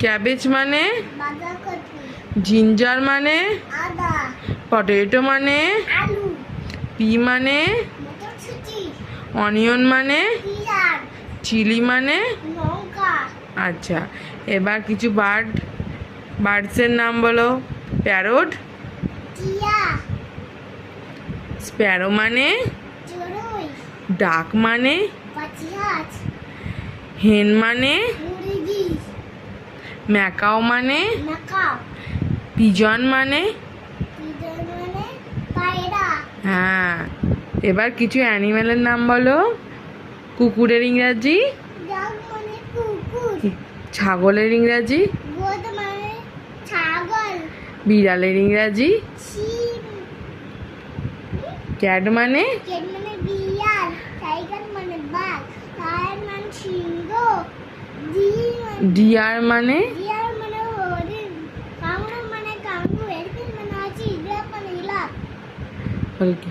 Cabbage মানে? Ginger মানে? Potato মানে? পি মানে? অনিয়ন মানে? চিলি মানে? আচ্ছা এবার কিছু বার্ড বার্ডসের নাম বলো। প্যারট স্প্যারো মানে? ডাক মানে? হেন মানে? ম্যাকাও মানে? পিজন মানে? পিজন মানে হ্যাঁ। এবার কিছু অ্যানিমেলের নাম বলো। কুকুরের ইংরাজি? মানে ছাগলের ইংরাজি? মানে বিড়ালের ইংরাজি? ক্যাট মানে? ডিয়ার মানে ওকে